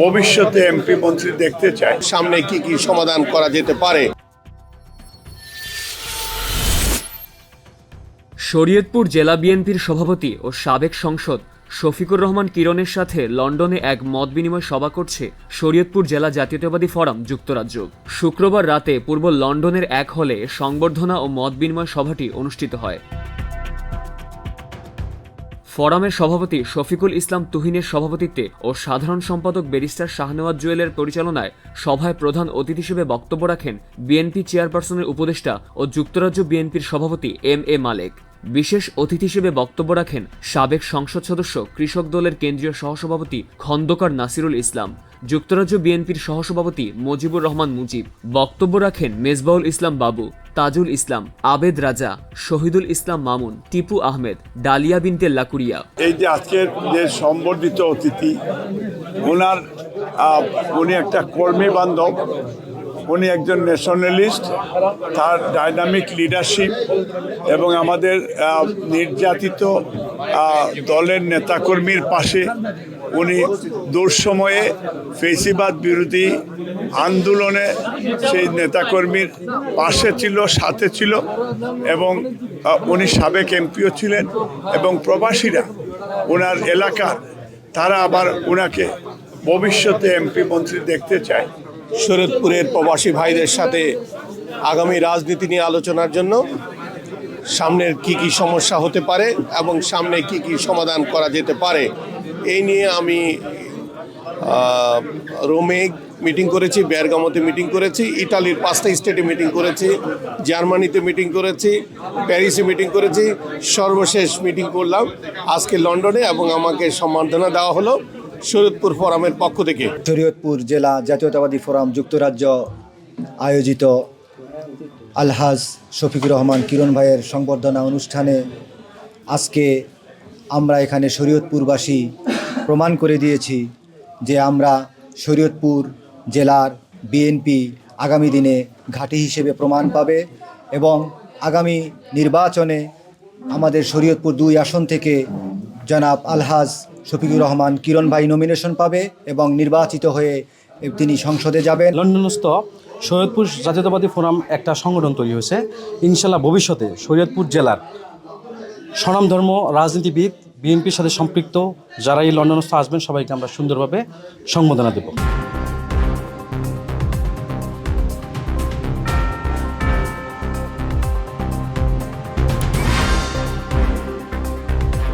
ভবিষ্যতে এমপি মন্ত্রী দেখতে চাই সামনে কি কি সমাধান করা যেতে পারে? শরীয়তপুর জেলা বিএনপির সভাপতি ও সাবেক সংসদ শফিকুর রহমান কিরণের সাথে লন্ডনে এক মত বিনিময় সভা করছে শরীয়তপুর জেলা জাতীয়তাবাদী ফোরাম যুক্তরাজ্য। শুক্রবার রাতে পূর্ব লন্ডনের এক হলে সংবর্ধনা ও মত বিনিময় সভাটি অনুষ্ঠিত হয়। ফোরামের সভাপতি শফিকুল ইসলাম তুহিনের সভাপতিত্বে ও সাধারণ সম্পাদক ব্যারিস্টার শাহনওয়াজ জুয়েলের পরিচালনায় সভায় প্রধান অতিথি হিসেবে বক্তব্য রাখেন বিএনপি চেয়ারপারসনের উপদেষ্টা ও যুক্তরাজ্য বিএনপির সভাপতি এম এ মালেক। বিশেষ অতিথি হিসেবে বক্তব্য রাখেন সাবেক সংসদ সদস্য, কৃষক দলের কেন্দ্রীয় সহসভাপতি খন্দকার নাসিরুল ইসলাম, যুক্তরাজ্য বিএনপির সহসভাপতি মুজিবুর রহমান মুজিব। বক্তব্য রাখেন মেজবাউল ইসলাম বাবু। তাজুল ইসলাম, আবেদ রাজা, শহীদুল ইসলাম মামুন, টিপু আহমেদ, ডালিয়া বিনতে লাকুরিয়া এই যে আজকের যে সম্বর্ধিত অতিথি, ওনার উনি একটা কর্মী বান্ধব, উনি একজন ন্যাশনালিস্ট তার ডাইনামিক লিডারশিপ এবং আমাদের নির্যাতিত দলের নেতাকর্মীর পাশে উনি দুঃসময়ে ফেসিবাদ বিরোধী আন্দোলনে সেই নেতাকর্মীর পাশে ছিল, সাথে ছিল এবং উনি সাবেক এমপিও ছিলেন এবং প্রবাসীরা ওনার এলাকার, তারা আবার ওনাকে ভবিষ্যতে এমপি মন্ত্রী দেখতে চায়। শরৎপুরের প্রবাসী ভাইদের সাথে আগামী রাজনীতি নিয়ে আলোচনার জন্য সামনের কি কি সমস্যা হতে পারে এবং সামনে কি কি সমাধান করা যেতে পারে এই নিয়ে আমি রোমে মিটিং করেছি বেরগামোতে মিটিং করেছি ইটালির পাঁচটা স্টেটে মিটিং করেছি, জার্মানিতে মিটিং করেছি, প্যারিসে মিটিং করেছি, সর্বশেষ মিটিং করলাম, আজকে লন্ডনে এবং আমাকে সম্বর্ধনা দেওয়া হলো শরীয়তপুর ফোরামের পক্ষ থেকে। শরীয়তপুর জেলা জাতীয়তাবাদী ফোরাম যুক্তরাজ্য আয়োজিত আলহাজ শফিকুর রহমান কিরণ ভাইয়ের সংবর্ধনা অনুষ্ঠানে আজকে আমরা এখানে শরীয়তপুরবাসী প্রমাণ করে দিয়েছি যে আমরা শরীয়তপুর জেলার বিএনপি আগামী দিনে ঘাঁটি হিসেবে প্রমাণ পাবে এবং আগামী নির্বাচনে আমাদের শরীয়তপুর দুই আসন থেকে জনাব আলহাজ শফিকুর রহমান কিরণ ভাই নমিনেশন পাবে এবং নির্বাচিত হয়ে তিনি সংসদে যাবেন। লন্ডনস্থ সৈয়দপুর জাতীয়তাবাদী ফোরাম একটা সংগঠন তৈরি হয়েছে। ইনশাল্লাহ ভবিষ্যতে শরীয়তপুর জেলার স্বনামধর্ম রাজনীতিবিদ বিএনপির সাথে সম্পৃক্ত যারা এই লন্ডনস্থ আসবেন সবাইকে আমরা সুন্দরভাবে সম্বোধনা দেব।